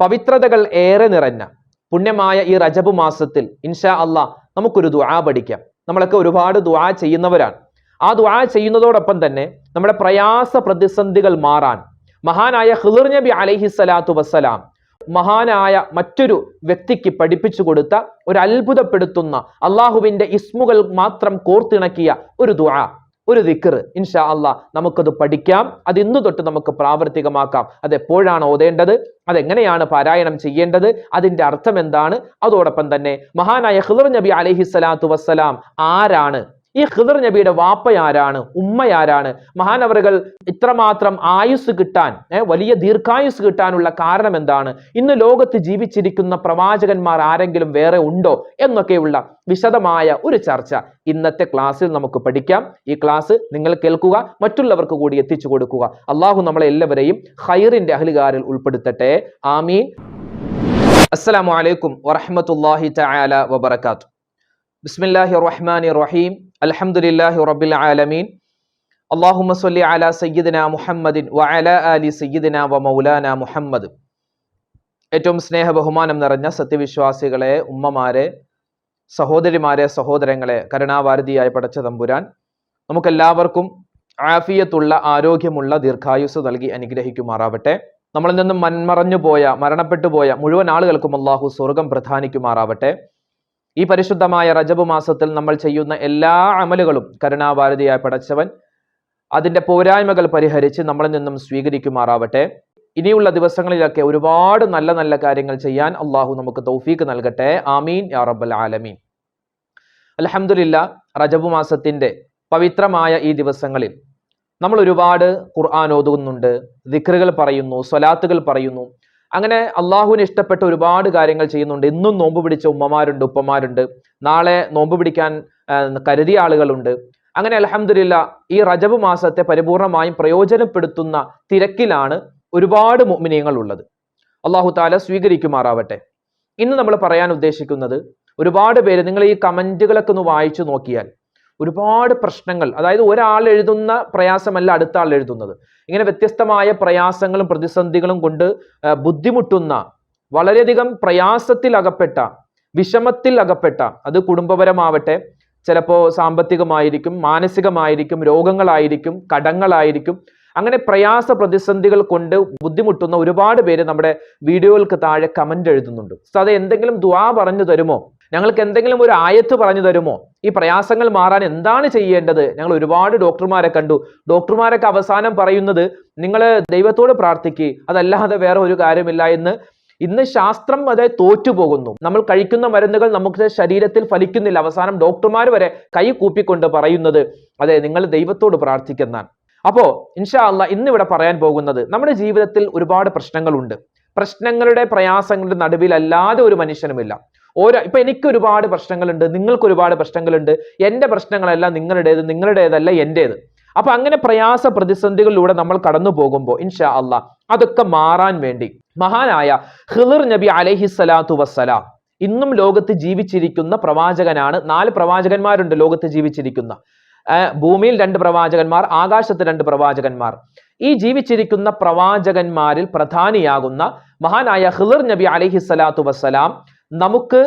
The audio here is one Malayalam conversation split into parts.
പവിത്രതകൾ ഏറെ നിറഞ്ഞ പുണ്യമായ ഈ റജബ് മാസത്തിൽ ഇൻഷാ അള്ളാ നമുക്കൊരു ദുആ പഠിക്കാം. നമ്മളൊക്കെ ഒരുപാട് ദുആ ചെയ്യുന്നവരാണ്. ആ ദുആ ചെയ്യുന്നതോടൊപ്പം തന്നെ നമ്മുടെ പ്രയാസ പ്രതിസന്ധികൾ മാറാൻ മഹാനായ ഖിളിർ നബി അലൈഹി സ്വലാത്തു വസ്സലാം മഹാനായ മറ്റൊരു വ്യക്തിക്ക് പഠിപ്പിച്ചു കൊടുത്ത ഒരു അത്ഭുതപ്പെടുത്തുന്ന അള്ളാഹുവിന്റെ ഇസ്മുകൾ മാത്രം കോർത്തിണക്കിയ ഒരു ദുആ. ഒരു ദിക്കർ ഇൻഷാ അള്ളാ നമുക്കത് പഠിക്കാം. അത് ഇന്ന് തൊട്ട് നമുക്ക് പ്രാവർത്തികമാക്കാം. അത് എപ്പോഴാണ് ഓതേണ്ടത്? അതെങ്ങനെയാണ് പാരായണം ചെയ്യേണ്ടത്? അതിന്റെ അർത്ഥം എന്താണ്? അതോടൊപ്പം തന്നെ മഹാനായ ഖിളർ നബി അലഹി സ്വലാത്തു വസ്സലാം ആരാണ്? ഈ ഖിദർ നബിയുടെ വാപ്പയാരാണ് ഉമ്മയാരാണ് മഹാനവറുകൾ ഇത്രമാത്രം ആയുസ് കിട്ടാൻ വലിയ ദീർഘായുസ് കിട്ടാനുള്ള കാരണം എന്താണ്? ഇന്ന് ലോകത്ത് ജീവിച്ചിരിക്കുന്ന പ്രവാചകന്മാർ ആരെങ്കിലും വേറെ ഉണ്ടോ എന്നൊക്കെയുള്ള വിശദമായ ഒരു ചർച്ച ഇന്നത്തെ ക്ലാസ്സിൽ നമുക്ക് പഠിക്കാം. ഈ ക്ലാസ് നിങ്ങൾ കേൾക്കുക മറ്റുള്ളവർക്ക് കൂടി എത്തിച്ചു കൊടുക്കുക. അള്ളാഹു നമ്മളെ എല്ലാവരെയും ഹൈറിന്റെ അഹ്ലുകാരിൽ ഉൾപ്പെടുത്തട്ടെ. ആമീൻ. അസ്സലാമു അലൈക്കും വറഹ്മത്തുള്ളാഹി തആല വബറകാത്തു ബിസ്മില്ലാഹി റഹ്മാൻ റഹീം. റബ്ബിൽ ആലമീൻ. അല്ലാഹുമ്മ സല്ലി അലാ സയ്യിദിന മുഹമ്മദിൻ വഅലാ ആലി സയ്യിദിന വ മൗലാന മുഹമ്മദ്. ഏറ്റവും സ്നേഹ ബഹുമാനം നിറഞ്ഞ സത്യവിശ്വാസികളെ ഉമ്മമാരെ സഹോദരിമാരെ സഹോദരങ്ങളെ കരുണാവാരതിയായ പടച്ച തമ്പുരാൻ നമുക്കെല്ലാവർക്കും ആഫിയത്തുള്ള ആരോഗ്യമുള്ള ദീർഘായുസ് നൽകി അനുഗ്രഹിക്കുമാറാവട്ടെ. നമ്മളിൽ നിന്നും മൺമറഞ്ഞു പോയ മരണപ്പെട്ടു പോയ മുഴുവൻ ആളുകൾക്കും അള്ളാഹു സ്വർഗം പ്രധാനിക്കുമാറാവട്ടെ. ഈ പരിശുദ്ധമായ റജബ് മാസത്തിൽ നമ്മൾ ചെയ്യുന്ന എല്ലാ അമലുകളും കരുണാഭാരതിയായ പടച്ചവൻ അതിന്റെ പോരായ്മകൾ പരിഹരിച്ച് നമ്മളിൽ നിന്നും സ്വീകരിക്കുമാറാവട്ടെ. ഇനിയുള്ള ദിവസങ്ങളിലൊക്കെ ഒരുപാട് നല്ല നല്ല കാര്യങ്ങൾ ചെയ്യാൻ അള്ളാഹു നമുക്ക് തൗഫീക്ക് നൽകട്ടെ. ആമീൻ. യാ റബ്ബൽ ആലമീൻ. അലഹമുല്ല റജബ് മാസത്തിന്റെ പവിത്രമായ ഈ ദിവസങ്ങളിൽ നമ്മൾ ഒരുപാട് ഖുർആൻ ഓതുന്നുണ്ട് ദിക്റുകൾ പറയുന്നു സ്വലാത്തുകൾ പറയുന്നു. അങ്ങനെ അള്ളാഹുവിന് ഇഷ്ടപ്പെട്ട ഒരുപാട് കാര്യങ്ങൾ ചെയ്യുന്നുണ്ട്. ഇന്നും നോമ്പ് പിടിച്ച ഉമ്മമാരുണ്ട് ഉപ്പമാരുണ്ട്. നാളെ നോമ്പ് പിടിക്കാൻ കരുതിയ ആളുകളുണ്ട്. അങ്ങനെ അലഹമില്ല ഈ റജബ് മാസത്തെ പരിപൂർണമായും പ്രയോജനപ്പെടുത്തുന്ന തിരക്കിലാണ് ഒരുപാട് മുഅ്മിനീങ്ങൾ ഉള്ളത് അള്ളാഹു താല സ്വീകരിക്കുമാറാവട്ടെ. ഇന്ന് നമ്മൾ പറയാൻ ഉദ്ദേശിക്കുന്നത് ഒരുപാട് പേര് നിങ്ങൾ ഈ കമന്റുകളൊക്കെ ഒന്ന് വായിച്ചു നോക്കിയാൽ ഒരുപാട് പ്രശ്നങ്ങൾ. അതായത് ഒരാൾ എഴുതുന്ന പ്രയാസമല്ല അടുത്ത ആൾ എഴുതുന്നത്. ഇങ്ങനെ വ്യത്യസ്തമായ പ്രയാസങ്ങളും പ്രതിസന്ധികളും കൊണ്ട് ബുദ്ധിമുട്ടുന്ന വളരെയധികം പ്രയാസത്തിൽ അകപ്പെട്ട വിഷമത്തിൽ അകപ്പെട്ട അത് കുടുംബപരമാവട്ടെ ചിലപ്പോൾ സാമ്പത്തികമായിരിക്കും മാനസികമായിരിക്കും രോഗങ്ങളായിരിക്കും കടങ്ങളായിരിക്കും അങ്ങനെ പ്രയാസ പ്രതിസന്ധികൾ കൊണ്ട് ബുദ്ധിമുട്ടുന്ന ഒരുപാട് പേര് നമ്മുടെ വീഡിയോകൾക്ക് താഴെ കമന്റ് എഴുതുന്നുണ്ട്. അത് എന്തെങ്കിലും ദുആ പറഞ്ഞു തരുമോ? ഞങ്ങൾക്ക് എന്തെങ്കിലും ഒരു ആയത്ത് പറഞ്ഞു തരുമോ? ഈ പ്രയാസങ്ങൾ മാറാൻ എന്താണ് ചെയ്യേണ്ടത്? ഞങ്ങൾ ഒരുപാട് ഡോക്ടർമാരെ കണ്ടു. ഡോക്ടർമാരൊക്കെ അവസാനം പറയുന്നത് നിങ്ങൾ ദൈവത്തോട് പ്രാർത്ഥിക്കുക അതല്ലാതെ വേറെ ഒരു കാര്യമില്ല എന്ന്. ഇന്ന് ശാസ്ത്രം അതെ തോറ്റുപോകുന്നു. നമ്മൾ കഴിക്കുന്ന മരുന്നുകൾ നമുക്ക് ശരീരത്തിൽ ഫലിക്കുന്നില്ല. അവസാനം ഡോക്ടർമാർ വരെ കൈ കൂപ്പിക്കൊണ്ട് പറയുന്നത് അതെ നിങ്ങൾ ദൈവത്തോട് പ്രാർത്ഥിക്കുന്നതാണ് അപ്പോ ഇൻഷാ അല്ല ഇന്ന് ഇവിടെ പറയാൻ പോകുന്നത് നമ്മുടെ ജീവിതത്തിൽ ഒരുപാട് പ്രശ്നങ്ങളുണ്ട്. പ്രശ്നങ്ങളുടെ പ്രയാസങ്ങളുടെ നടുവിൽ അല്ലാതെ ഒരു മനുഷ്യനുമില്ല. ഓരോ ഇപ്പൊ എനിക്ക് ഒരുപാട് പ്രശ്നങ്ങളുണ്ട് നിങ്ങൾക്ക് ഒരുപാട് പ്രശ്നങ്ങളുണ്ട് എന്റെ പ്രശ്നങ്ങളെല്ലാം നിങ്ങളുടേത് നിങ്ങളുടേതല്ല എന്റേത്. അപ്പൊ അങ്ങനെ പ്രയാസ പ്രതിസന്ധികളിലൂടെ നമ്മൾ കടന്നു പോകുമ്പോൾ ഇൻഷാ അല്ല അതൊക്കെ മാറാൻ വേണ്ടി. മഹാനായ ഹിളിർ നബി അലൈഹി സ്വലാത്തു വസ്സലാം ഇന്നും ലോകത്ത് ജീവിച്ചിരിക്കുന്ന പ്രവാചകനാണ്. നാല് പ്രവാചകന്മാരുണ്ട് ലോകത്ത് ജീവിച്ചിരിക്കുന്ന. ഭൂമിയിൽ രണ്ട് പ്രവാചകന്മാർ ആകാശത്ത് രണ്ട് പ്രവാചകന്മാർ. ഈ ജീവിച്ചിരിക്കുന്ന പ്രവാചകന്മാരിൽ പ്രധാനിയാകുന്ന മഹാനായ ഹിളിർ നബി അലൈഹി സ്വലാത്തു വസ്സലാം നമുക്ക്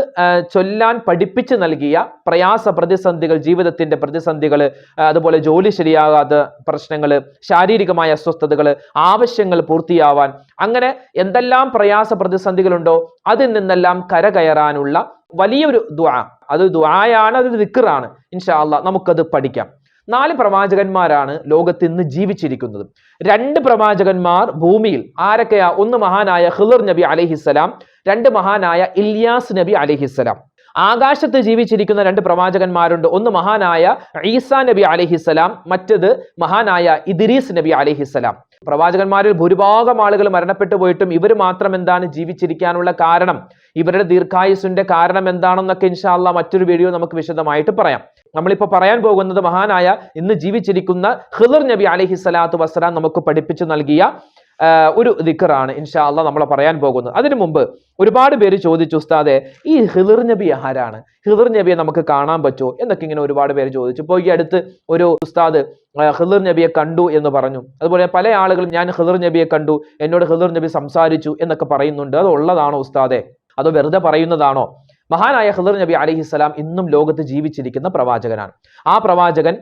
ചൊല്ലാൻ പഠിപ്പിച്ചു നൽകിയ പ്രയാസ പ്രതിസന്ധികൾ ജീവിതത്തിന്റെ പ്രതിസന്ധികൾ അതുപോലെ ജോലി ശരിയാകാത്ത പ്രശ്നങ്ങൾ ശാരീരികമായ അസ്വസ്ഥതകൾ ആവശ്യങ്ങൾ പൂർത്തിയാവാൻ അങ്ങനെ എന്തെല്ലാം പ്രയാസ പ്രതിസന്ധികളുണ്ടോ അതിൽ നിന്നെല്ലാം കരകയറാനുള്ള വലിയൊരു ദ്വാ അത് ദ്വായാണ് അതൊരു ദിക്കറാണ് ഇൻഷാ അള്ളാ നമുക്കത് പഠിക്കാം. നാല് പ്രവാചകന്മാരാണ് ലോകത്ത് ഇന്ന് ജീവിച്ചിരിക്കുന്നത്. രണ്ട് പ്രവാചകന്മാർ ഭൂമിയിൽ ആരൊക്കെയാ? ഒന്ന് മഹാനായ ഹിളർ നബി അലഹിസ്സലാം രണ്ട് മഹാനായ ഇല്യാസ് നബി അലഹിസ്സലാം ആകാശത്ത് ജീവിച്ചിരിക്കുന്ന രണ്ട് പ്രവാചകന്മാരുണ്ട്. ഒന്ന് മഹാനായ ഈസാ നബി അലഹിസ്സലാം മറ്റത് മഹാനായ ഇദ്രീസ് നബി അലഹിസ്സലാം പ്രവാചകന്മാരിൽ ഭൂരിഭാഗം ആളുകൾ മരണപ്പെട്ടു പോയിട്ടും ഇവർ മാത്രം എന്താണ് ജീവിച്ചിരിക്കാനുള്ള കാരണം? ഇവരുടെ ദീർഘായുസിന്റെ കാരണം എന്താണെന്നൊക്കെ ഇൻഷാല്ല മറ്റൊരു വീഡിയോ നമുക്ക് വിശദമായിട്ട് പറയാം. നമ്മളിപ്പോ പറയാൻ പോകുന്നത് മഹാനായ ഇന്ന് ജീവിച്ചിരിക്കുന്ന ഹിദർ നബി അലഹി സ്വലാത്തു വസ്സലാം നമുക്ക് പഠിപ്പിച്ചു നൽകിയ ഒരു ദിക്കറാണ് ഇൻഷാ അല്ല നമ്മൾ പറയാൻ പോകുന്നത്. അതിനു മുമ്പ് ഒരുപാട് പേര് ചോദിച്ചു ഉസ്താദെ ഈ ഹിദർ നബി ആരാണ്? ഹിദർ നബിയെ നമുക്ക് കാണാൻ പറ്റുമോ? എന്നൊക്കെ ഇങ്ങനെ ഒരുപാട് പേര് ചോദിച്ചു. ഇപ്പോൾ ഈ അടുത്ത് ഒരു ഉസ്താദ് ഹിദർ നബിയെ കണ്ടു എന്ന് പറഞ്ഞു. അതുപോലെ പല ആളുകളും ഞാൻ ഹിദർ നബിയെ കണ്ടു എന്നോട് ഹിദർ നബി സംസാരിച്ചു എന്നൊക്കെ പറയുന്നുണ്ട്. അത് ഉള്ളതാണോ ഉസ്താദെ? അതോ വെറുതെ പറയുന്നതാണോ? മഹാനായ ഹിദർ നബി അലിഹിസ്സലാം ഇന്നും ലോകത്ത് ജീവിച്ചിരിക്കുന്ന പ്രവാചകനാണ്. ആ പ്രവാചകൻ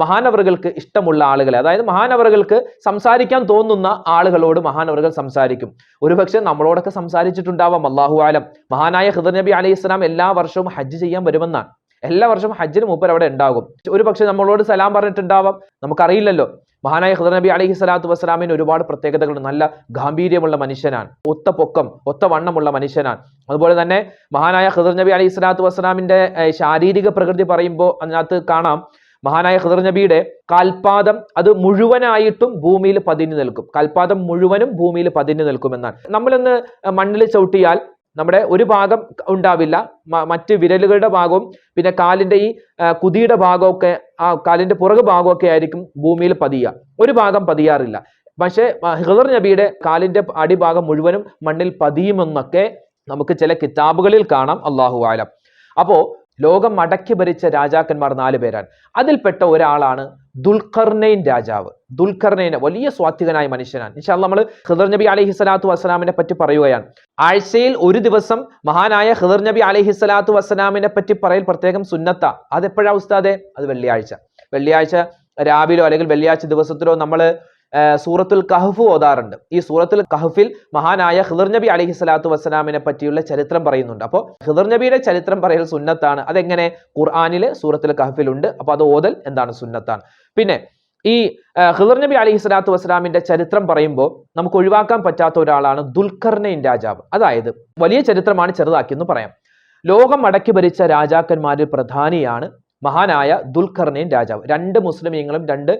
മഹാനവറുകൾക്ക് ഇഷ്ടമുള്ള ആളുകളെ അതായത് മഹാനവറുകൾക്ക് സംസാരിക്കാൻ തോന്നുന്ന ആളുകളോട് മഹാനവറുകൾ സംസാരിക്കും. ഒരുപക്ഷെ നമ്മളോടൊക്കെ സംസാരിച്ചിട്ടുണ്ടാവാം അള്ളാഹു ആലം. മഹാനായ ഹിദർ നബി അലൈഹി സ്വലാം എല്ലാ വർഷവും ഹജ്ജ് ചെയ്യാൻ വരുമെന്നാണ്. എല്ലാ വർഷവും ഹജ്ജിന് മൂപ്പർ അവിടെ ഉണ്ടാകും. ഒരു പക്ഷെ നമ്മളോട് സലാം പറഞ്ഞിട്ടുണ്ടാവാം. നമുക്കറിയില്ലല്ലോ. മഹാനായ ഹിദർ നബി അലഹി സ്വലാത്തു വസ്സലാമിന് ഒരുപാട് പ്രത്യേകതകളുണ്ട്. നല്ല ഗാംഭീര്യമുള്ള മനുഷ്യനാണ്. ഒത്ത പൊക്കം ഒത്ത വണ്ണമുള്ള മനുഷ്യനാണ്. അതുപോലെ തന്നെ മഹാനായ ഹിദർ നബി അലഹി സ്വലാത്തു വസ്സലാമിന്റെ ശാരീരിക പ്രകൃതി പറയുമ്പോൾ അതിനകത്ത് കാണാം. മഹാനായ ഖിദർ നബിയുടെ കാൽപാദം അത് മുഴുവനായിട്ടും ഭൂമിയിൽ പതിഞ്ഞു നിൽക്കും. കാൽപാദം മുഴുവനും ഭൂമിയിൽ പതിഞ്ഞു നിൽക്കുമെന്നാണ്. നമ്മളൊന്ന് മണ്ണിൽ ചവിട്ടിയാൽ നമ്മുടെ ഒരു ഭാഗം ഉണ്ടാവില്ല. മറ്റ് വിരലുകളുടെ ഭാഗവും പിന്നെ കാലിന്റെ ഈ കുതിയുടെ ഭാഗമൊക്കെ ആ കാലിന്റെ പുറകു ഭാഗമൊക്കെ ആയിരിക്കും ഭൂമിയിൽ പതിയുക. ഒരു ഭാഗം പതിയാറില്ല. പക്ഷേ ഹിദർ നബിയുടെ കാലിന്റെ അടിഭാഗം മുഴുവനും മണ്ണിൽ പതിയുമെന്നൊക്കെ നമുക്ക് ചില കിതാബുകളിൽ കാണാം. അള്ളാഹു ആലം. അപ്പോ ലോകം അടക്കി ഭരിച്ച രാജാക്കന്മാർ നാല് പേരാണ്. അതിൽപ്പെട്ട ഒരാളാണ് ദുൽഖർനൈൻ രാജാവ്. ദുൽഖർനൈൻ വലിയ സ്വാത്വികനായ മനുഷ്യനാണ്. ഇൻഷാ നമ്മൾ ഖിദർ നബി അലഹി സ്വലാത്തു വസ്സലാമിനെ പറ്റി പറയുകയാണ്. ആഴ്ചയിൽ ഒരു ദിവസം മഹാനായ ഖിദർ നബി അലഹി സ്വലാത്തു വസ്സലാമിനെ പറ്റി പറയൽ പ്രത്യേകം സുന്നത്ത. അതെപ്പോഴാ ഉസ്താദെ? അത് വെള്ളിയാഴ്ച. വെള്ളിയാഴ്ച രാവിലോ അല്ലെങ്കിൽ വെള്ളിയാഴ്ച ദിവസത്തിലോ നമ്മൾ സൂറത്തുൽ കഹഫ് ഓതാറുണ്ട്. ഈ സൂറത്തുൽ കഹഫിൽ മഹാനായ ഹിദർ നബി അലഹി സ്വലാത്തു വസ്സലാമിനെ പറ്റിയുള്ള ചരിത്രം പറയുന്നുണ്ട്. അപ്പോൾ ഹിദർ നബിയുടെ ചരിത്രം പറയൽ സുന്നത്താണ്. അതെങ്ങനെ? ഖുർആാനിലെ സൂറത്തുൽ കഹഫിലുണ്ട്. അപ്പോൾ അത് ഓതൽ എന്താണ് സുന്നത്താണ്. പിന്നെ ഈ ഹിദർ നബി അലഹി സ്വലാത്തു വസ്സലാമിന്റെ ചരിത്രം പറയുമ്പോൾ നമുക്ക് ഒഴിവാക്കാൻ പറ്റാത്ത ഒരാളാണ് ദുൽഖർനൈൻ രാജാവ്. അതായത് വലിയ ചരിത്രമാണ് ചെറുതാക്കി എന്ന് പറയാം. ലോകം അടക്കി ഭരിച്ച രാജാക്കന്മാരിൽ പ്രധാനിയാണ് മഹാനായ ദുൽഖർനൈൻ രാജാവ്. രണ്ട് മുസ്ലിമീങ്ങളും രണ്ട്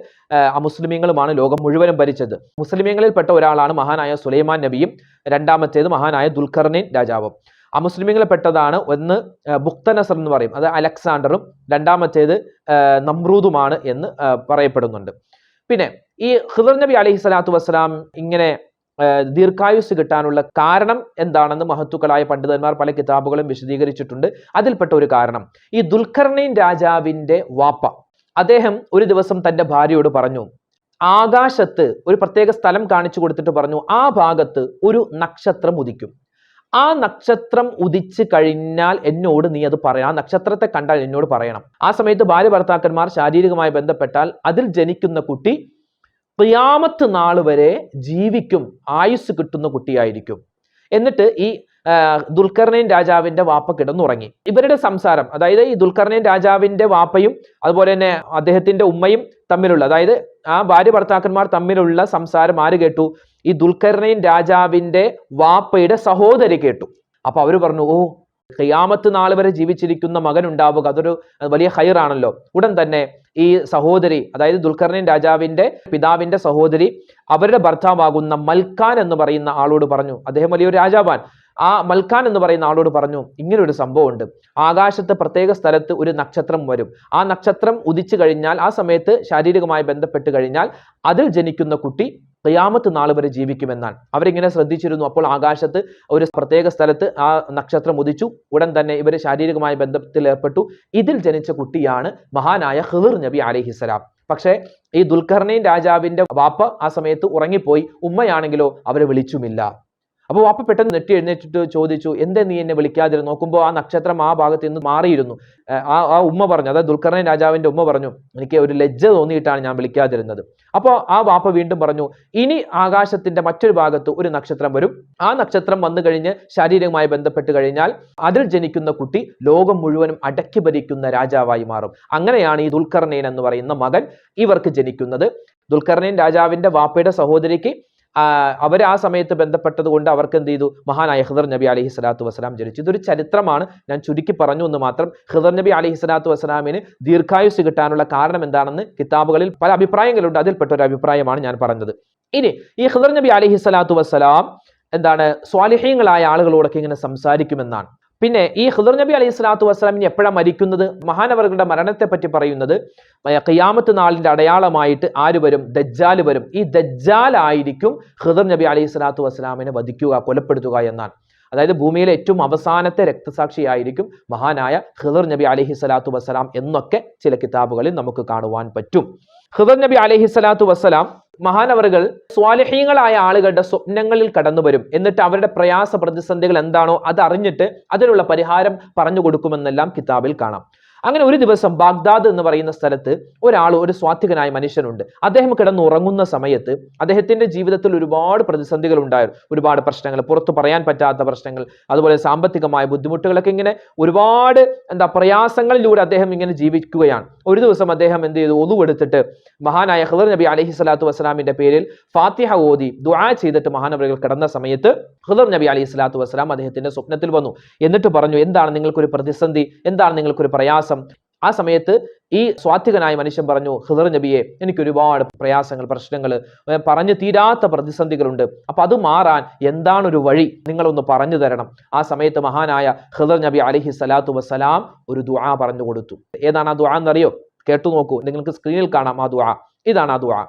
അമുസ്ലിമീങ്ങളുമാണ് ലോകം മുഴുവനും ഭരിച്ചത്. മുസ്ലിമീങ്ങളിൽപ്പെട്ട ഒരാളാണ് മഹാനായ സുലൈമാൻ നബിയും രണ്ടാമത്തേത് മഹാനായ ദുൽഖർനൈൻ രാജാവും. അമുസ്ലിമീങ്ങളിൽ പെട്ടതാണ് ഒന്ന് ബുക്തനസർ എന്ന് പറയും. അത് അലക്സാണ്ടറും രണ്ടാമത്തേത് നമ്രൂദുമാണ് എന്ന് പറയപ്പെടുന്നുണ്ട്. പിന്നെ ഈ ഖിദർ നബി അലൈഹി സ്വലാത്തു വസ്സലാം ഇങ്ങനെ ദീർഘായുസ് കിട്ടാനുള്ള കാരണം എന്താണെന്ന് മഹത്തുക്കളായ പണ്ഡിതന്മാർ പല കിതാബുകളും വിശദീകരിച്ചിട്ടുണ്ട്. അതിൽപ്പെട്ട ഒരു കാരണം ഈ ദുൽഖർണൈൻ രാജാവിന്റെ വാപ്പ. അദ്ദേഹം ഒരു ദിവസം തന്റെ ഭാര്യയോട് പറഞ്ഞു ആകാശത്ത് ഒരു പ്രത്യേക സ്ഥലം കാണിച്ചു കൊടുത്തിട്ട് പറഞ്ഞു ആ ഭാഗത്ത് ഒരു നക്ഷത്രം ഉദിക്കും. ആ നക്ഷത്രം ഉദിച്ചു കഴിഞ്ഞാൽ എന്നോട് നീ അത് പറയണം. ആ നക്ഷത്രത്തെ കണ്ടാൽ എന്നോട് പറയണം. ആ സമയത്ത് ഭാര്യ ഭർത്താക്കന്മാർ ശാരീരികമായി ബന്ധപ്പെട്ടാൽ അതിൽ ജനിക്കുന്ന കുട്ടി ഖിയാമത്ത് നാൾ വരെ ജീവിക്കും ആയുസ് കിട്ടുന്ന കുട്ടിയായിരിക്കും. എന്നിട്ട് ഈ ദുൽഖർണയൻ രാജാവിന്റെ വാപ്പ കിടന്നുറങ്ങി. ഇവരുടെ സംസാരം അതായത് ഈ ദുൽഖർണയൻ രാജാവിന്റെ വാപ്പയും അതുപോലെ തന്നെ അദ്ദേഹത്തിന്റെ ഉമ്മയും തമ്മിലുള്ള അതായത് ആ ഭാര്യ ഭർത്താക്കന്മാർ തമ്മിലുള്ള സംസാരം ആര് കേട്ടു? ഈ ദുൽഖർണയൻ രാജാവിന്റെ വാപ്പയുടെ സഹോദരി കേട്ടു. അപ്പൊ അവർ പറഞ്ഞു ഓ ഖിയാമത്ത് നാൾ വരെ ജീവിച്ചിരിക്കുന്ന മകൻ ഉണ്ടാവുക അതൊരു വലിയ ഹൈറാണല്ലോ ഉടൻ തന്നെ ഈ സഹോദരി അതായത് ദുൽഖർണിൻ രാജാവിന്റെ പിതാവിന്റെ സഹോദരി അവരുടെ ഭർത്താവാകുന്ന മൽക്കാൻ എന്ന് പറയുന്ന ആളോട് പറഞ്ഞു. അദ്ദേഹം വലിയൊരു രാജാവാൻ. ആ മൽക്കാൻ എന്ന് പറയുന്ന ആളോട് പറഞ്ഞു ഇങ്ങനെ ഒരു സംഭവമുണ്ട്. ആകാശത്ത് പ്രത്യേക സ്ഥലത്ത് ഒരു നക്ഷത്രം വരും. ആ നക്ഷത്രം ഉദിച്ചു കഴിഞ്ഞാൽ ആ സമയത്ത് ശാരീരികമായി ബന്ധപ്പെട്ട് കഴിഞ്ഞാൽ അതിൽ ജനിക്കുന്ന കുട്ടി ഖിയാമത്ത് നാൾ വരെ ജീവിക്കുമെന്നാണ്. അവരിങ്ങനെ ശ്രദ്ധിച്ചിരുന്നു. അപ്പോൾ ആകാശത്ത് ഒരു പ്രത്യേക സ്ഥലത്ത് ആ നക്ഷത്രം ഉദിച്ചു. ഉടൻ തന്നെ ഇവർ ശാരീരികമായ ബന്ധത്തിൽ ഏർപ്പെട്ടു. ഇതിൽ ജനിച്ച കുട്ടിയാണ് മഹാനായ ഹിർ നബി അലഹിസലാം പക്ഷേ ഈ ദുൽഖർണൈൻ രാജാവിന്റെ വാപ്പ ആ സമയത്ത് ഉറങ്ങിപ്പോയി. ഉമ്മയാണെങ്കിലോ അവരെ വിളിച്ചുമില്ല. അപ്പോൾ വാപ്പ പെട്ടെന്ന് നെറ്റി എഴുന്നേറ്റിട്ട് ചോദിച്ചു എന്തേ നീ എന്നെ വിളിക്കാതിരുന്നു? നോക്കുമ്പോൾ ആ നക്ഷത്രം ആ ഭാഗത്ത് നിന്ന് മാറിയിരുന്നു. ആ ആ ഉമ്മ പറഞ്ഞു അതായത് ദുൽഖർണൻ രാജാവിന്റെ ഉമ്മ പറഞ്ഞു എനിക്ക് ഒരു ലജ്ജ തോന്നിയിട്ടാണ് ഞാൻ വിളിക്കാതിരുന്നത്. അപ്പോൾ ആ വാപ്പ വീണ്ടും പറഞ്ഞു ഇനി ആകാശത്തിന്റെ മറ്റൊരു ഭാഗത്ത് ഒരു നക്ഷത്രം വരും. ആ നക്ഷത്രം വന്നു കഴിഞ്ഞ് ശാരീരികമായി ബന്ധപ്പെട്ട് കഴിഞ്ഞാൽ അതിൽ ജനിക്കുന്ന കുട്ടി ലോകം മുഴുവനും അടക്കി ഭരിക്കുന്ന രാജാവായി മാറും. അങ്ങനെയാണ് ഈ ദുൽഖർണൈൻ എന്ന് പറയുന്ന മകൻ ഇവർക്ക് ജനിക്കുന്നത്. ദുൽഖർണൈൻ രാജാവിന്റെ വാപ്പയുടെ സഹോദരിക്ക് അവർ ആ സമയത്ത് ബന്ധപ്പെട്ടത് കൊണ്ട് അവർക്ക് എന്ത് ചെയ്തു? മഹാനായ ഹിദർ നബി അലഹി സ്വലാത്തു വസ്സലാം ജനിച്ചു. ഇതൊരു ചരിത്രമാണ്. ഞാൻ ചുരുക്കി പറഞ്ഞു എന്ന് മാത്രം ഹിദർ നബി അലഹി സ്വലാത്തു വസ്സലാമിന് ദീർഘായുസ് കിട്ടാനുള്ള കാരണം എന്താണെന്ന് കിതാബുകളിൽ പല അഭിപ്രായങ്ങളുണ്ട്. അതിൽപ്പെട്ട ഒരു അഭിപ്രായമാണ് ഞാൻ പറഞ്ഞത്. ഇനി ഈ ഹിദർ നബി അലഹി സ്വലാത്തു വസ്സലാം എന്താണ് സ്വാലിഹ്യങ്ങളായ ആളുകളോടൊക്കെ ഇങ്ങനെ സംസാരിക്കുമെന്നാണ്. പിന്നെ ഈ ഹുദർ നബി അലൈഹി സ്വലാത്തു വസ്സലാമിന് എപ്പോഴാണ് മരിക്കുന്നത്? മഹാനവറുകളുടെ മരണത്തെ പറ്റി പറയുന്നത് ഖിയാമത്ത് നാളിന്റെ അടയാളമായിട്ട് ആര് വരും? ദജ്ജാൽ വരും. ഈ ദജ്ജാൽ ആയിരിക്കും ഖിദർ നബി അലൈഹി സ്വലാത്തു വസ്സലാമിനെ വധിക്കുക കൊലപ്പെടുത്തുക എന്നാണ്. അതായത് ഭൂമിയിലെ ഏറ്റവും അവസാനത്തെ രക്തസാക്ഷിയായിരിക്കും മഹാനായ ഹിദർ നബി അലഹി സ്വലാത്തു വസ്സലാം എന്നൊക്കെ ചില കിതാബുകളിൽ നമുക്ക് കാണുവാൻ പറ്റും. ഹിദർ നബി അലഹി സ്വലാത്തു വസ്സലാം മഹാനവറുകൾ സ്വാലഹീങ്ങളായ ആളുകളുടെ സ്വപ്നങ്ങളിൽ കടന്നു വരും എന്നിട്ട് അവരുടെ പ്രയാസ പ്രതിസന്ധികൾ എന്താണോ അത് അറിഞ്ഞിട്ട് അതിനുള്ള പരിഹാരം പറഞ്ഞു കൊടുക്കുമെന്നെല്ലാം കിതാബിൽ കാണാം. അങ്ങനെ ഒരു ദിവസം ബാഗ്ദാദ് എന്ന് പറയുന്ന സ്ഥലത്ത് ഒരാൾ ഒരു സ്വാത്വികനായ മനുഷ്യനുണ്ട്. അദ്ദേഹം കിടന്നുറങ്ങുന്ന സമയത്ത് അദ്ദേഹത്തിന്റെ ജീവിതത്തിൽ ഒരുപാട് പ്രതിസന്ധികൾ ഉണ്ടായിരുന്നു ഒരുപാട് പ്രശ്നങ്ങൾ പുറത്തു പറയാൻ പറ്റാത്ത പ്രശ്നങ്ങൾ അതുപോലെ സാമ്പത്തികമായ ബുദ്ധിമുട്ടുകളൊക്കെ ഇങ്ങനെ ഒരുപാട് എന്താ പ്രയാസങ്ങളിലൂടെ അദ്ദേഹം ഇങ്ങനെ ജീവിക്കുകയാണ്. ഒരു ദിവസം അദ്ദേഹം എന്ത് ചെയ്തു? ഒതുവെടുത്തിട്ട് മഹാനായ ഖദർ നബി അലഹി സ്വലാത്തു വസ്സലാമിന്റെ പേരിൽ ഫാത്തിഹ ഓതി ദുആ ചെയ്തിട്ട് മഹാനവറികൾ കിടന്ന സമയത്ത് ഖദർ നബി അലഹി സ്വലാത്തു വസ്സലാം അദ്ദേഹത്തിന്റെ സ്വപ്നത്തിൽ വന്നു. എന്നിട്ട് പറഞ്ഞു എന്താണ് നിങ്ങൾക്കൊരു പ്രതിസന്ധി? എന്താണ് നിങ്ങൾക്കൊരു പ്രയാസം? ആ സമയത്ത് ഈ സ്വാത്വികനായ മനുഷ്യൻ പറഞ്ഞു ഖിദർ നബിയെ എനിക്ക് ഒരുപാട് പ്രയാസങ്ങൾ പ്രശ്നങ്ങൾ പറഞ്ഞു തീരാത്ത പ്രതിസന്ധികളുണ്ട് അപ്പൊ അത് മാറാൻ എന്താണ് ഒരു വഴി നിങ്ങളൊന്ന് പറഞ്ഞു തരണം ആ സമയത്ത് മഹാനായ ഖിദർ നബി അലഹി സ്വലാത്തു വസ്സലാം ഒരു ദുആ പറഞ്ഞു കൊടുത്തു ഏതാണ് ആ ദുആ എന്നറിയോ കേട്ടു നോക്കൂ നിങ്ങൾക്ക് സ്ക്രീനിൽ കാണാം ആ ദുആ ഇതാണ് ആ ദുആ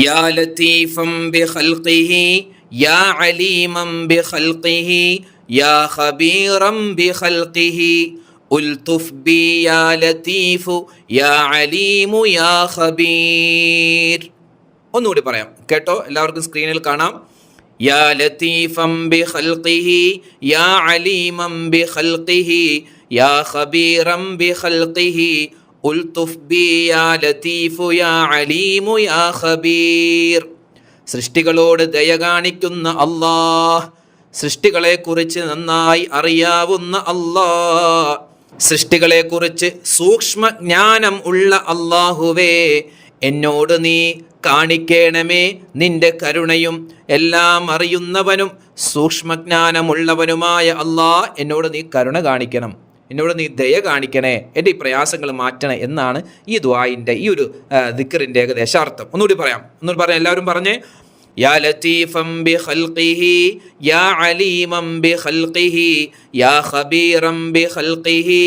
يا لطيفا بخلقه يا عليما بخلقه يا خبيرا بخلقه ഉൽതുഫ് ബി യാ ലത്തീഫു യാ അലീമു യാ ഖബീർ ഒന്നുകൂടി പറയാം. കേട്ടോ? എല്ലാവർക്കും സ്ക്രീനിൽ കാണാം. യാ ലതീഫം ബി ഖൽഖിഹി യാ അലീമം ബി ഖൽഖിഹി യാ ഖബീറം ബി ഖൽഖിഹി. ഉൽതുഫ് ബി യാ ലത്തീഫു യാ അലീമു യാ ഖബീർ. സൃഷ്ടികളോട് ദയ കാണിക്കുന്ന അള്ളാഹ് സൃഷ്ടികളെക്കുറിച്ച് നന്നായി അറിയാവുന്ന അള്ളാഹ് സൃഷ്ടികളെക്കുറിച്ച് സൂക്ഷ്മ ജ്ഞാനം ഉള്ള അള്ളാഹുവേ എന്നോട് നീ കാണിക്കേണമേ നിന്റെ കരുണയും എല്ലാം അറിയുന്നവനും സൂക്ഷ്മജ്ഞാനമുള്ളവനുമായ അള്ളാഹ് എന്നോട് നീ കരുണ കാണിക്കണം. എന്നോട് നീ ദയ കാണിക്കണേ. എന്റെ ഈ പ്രയാസങ്ങൾ മാറ്റണേ എന്നാണ് ഈ ദ്വായിന്റെ ഈ ഒരു ദിക്കറിന്റെ ഏകദേശാർത്ഥം ഒന്നുകൂടി പറയാം. ഒന്നുകൂടി പറയാം എല്ലാവരും പറഞ്ഞേ യാ لطيفا ബി ഖൽഖിഹി യാ അലീമം ബി ഖൽഖിഹി യാ ഖബീറം ബി ഖൽഖിഹി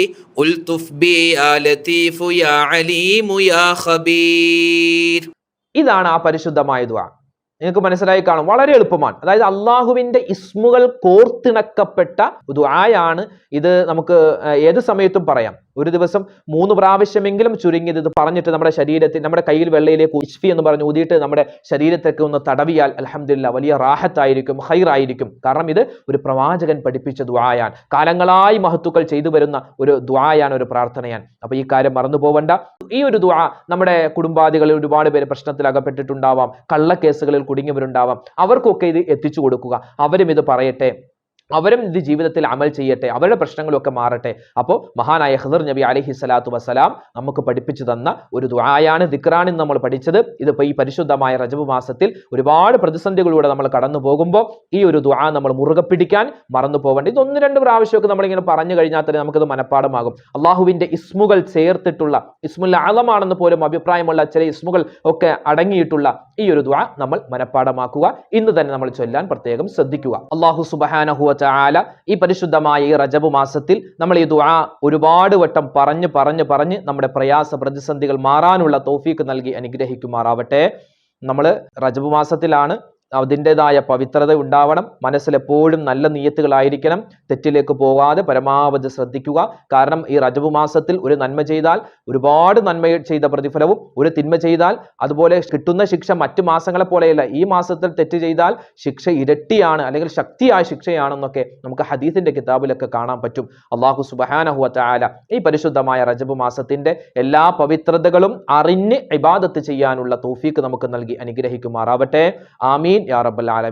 لطيف يا അലീമു യാ ഖബീർ. ഇതാണ് ആ പരിശുദ്ധമായ ദുആ. നിങ്ങൾക്ക് മനസ്സിലായി കാണും വളരെ എളുപ്പമാണ്. അതായത് അള്ളാഹുവിന്റെ ഇസ്മുകൾ കോർത്തിണക്കപ്പെട്ട ദുആയാണ് ഇത് നമുക്ക് ഏത് സമയത്തും പറയാം. ഒരു ദിവസം മൂന്ന് പ്രാവശ്യമെങ്കിലും ചുരുങ്ങിയത് ഇത് പറഞ്ഞിട്ട് നമ്മുടെ ശരീരത്തിൽ നമ്മുടെ കയ്യിൽ വെള്ളയിലേക്ക് ഉഷ്ഫി എന്ന് പറഞ്ഞ് ഊതിയിട്ട് നമ്മുടെ ശരീരത്തേക്ക് ഒന്ന് തടവിയാൽ അലഹമില്ല വലിയ റാഹത്തായിരിക്കും ഹൈറായിരിക്കും കാരണം ഇത് ഒരു പ്രവാചകൻ പഠിപ്പിച്ച ദ്വായാൻ കാലങ്ങളായി മഹത്തുക്കൾ ചെയ്തു വരുന്ന ഒരു ദുആയാണ് ഒരു പ്രാർത്ഥനയാണ്. അപ്പൊ ഈ കാര്യം മറന്നു പോവണ്ട. ഈ ഒരു ദ്വാ നമ്മുടെ കുടുംബാദികളിൽ ഒരുപാട് പേര് പ്രശ്നത്തിൽ അകപ്പെട്ടിട്ടുണ്ടാവാം കള്ളക്കേസുകളിൽ കുടുങ്ങിയവരുണ്ടാവാം. അവർക്കൊക്കെ ഇത് എത്തിച്ചു കൊടുക്കുക. അവരും ഇത് പറയട്ടെ. അവരും ഇത് ജീവിതത്തിൽ അമൽ ചെയ്യട്ടെ അവരുടെ പ്രശ്നങ്ങളൊക്കെ മാറട്ടെ. അപ്പോൾ മഹാനായ ഹദർ നബി അലഹി സ്വലാത്തു വസ്സലാം നമുക്ക് പഠിപ്പിച്ചു തന്ന ഒരു ദ്വായാണ് ദിക്റാണ് നമ്മൾ പഠിച്ചത്. ഇതിപ്പോൾ ഈ പരിശുദ്ധമായ റജബ് മാസത്തിൽ ഒരുപാട് പ്രതിസന്ധികളിലൂടെ നമ്മൾ കടന്നു പോകുമ്പോൾ ഈ ഒരു ദ്വാ നമ്മൾ മുറുകെ പിടിക്കാൻ മറന്നു പോകേണ്ട ഇത് ഒന്ന് രണ്ട് പ്രാവശ്യമൊക്കെ നമ്മളിങ്ങനെ പറഞ്ഞു കഴിഞ്ഞാൽ തന്നെ നമുക്കത് മനഃപ്പാടമാകും. അള്ളാഹുവിന്റെ ഇസ്മുകൾ ചേർത്തിട്ടുള്ള ഇസ്മുൽ ആളമാണെന്ന് പോലും അഭിപ്രായമുള്ള ചില ഇസ്മുകൾ ഒക്കെ അടങ്ങിയിട്ടുള്ള ഈ ഒരു ദ്വാ നമ്മൾ മനഃപ്പാടമാക്കുക. ഇന്ന് തന്നെ നമ്മൾ ചൊല്ലാൻ പ്രത്യേകം ശ്രദ്ധിക്കുക. അള്ളാഹു സുബഹാനഹുവ ചാല ഈ പരിശുദ്ധമായ ഈ റജബ് മാസത്തിൽ നമ്മൾ ഈ ദുആ ഒരുപാട് വട്ടം പറഞ്ഞ് പറഞ്ഞ് പറഞ്ഞ് നമ്മുടെ പ്രയാസ പ്രതിസന്ധികൾ മാറാനുള്ള തോഫീക്ക് നൽകി അനുഗ്രഹിക്കുമാറാവട്ടെ. നമ്മൾ റജബ് മാസത്തിലാണ് അതിന്റെതായ പവിത്രത ഉണ്ടാവണം. മനസ്സിലെപ്പോഴും നല്ല നീയത്തുകളായിരിക്കണം. തെറ്റിലേക്ക് പോകാതെ പരമാവധി ശ്രദ്ധിക്കുക. കാരണം ഈ റജബ് മാസത്തിൽ ഒരു നന്മ ചെയ്താൽ ഒരുപാട് നന്മ ചെയ്ത പ്രതിഫലവും ഒരു തിന്മ ചെയ്താൽ അതുപോലെ കിട്ടുന്ന ശിക്ഷ മറ്റു മാസങ്ങളെ പോലെയല്ല. ഈ മാസത്തിൽ തെറ്റ് ചെയ്താൽ ശിക്ഷ ഇരട്ടിയാണ് അല്ലെങ്കിൽ ശക്തിയായ ശിക്ഷയാണെന്നൊക്കെ നമുക്ക് ഹദീസിന്റെ കിതാബിലൊക്കെ കാണാൻ പറ്റും. അള്ളാഹു സുബഹാനഹു ആല ഈ പരിശുദ്ധമായ റജബ് മാസത്തിന്റെ എല്ലാ പവിത്രതകളും അറിഞ്ഞ് ഇബാദത്ത് ചെയ്യാനുള്ള തോഫീക്ക് നമുക്ക് നൽകി അനുഗ്രഹിക്കുമാറാവട്ടെ. ആമീൻ. യാ റബ്ബൽ ആലമീൻ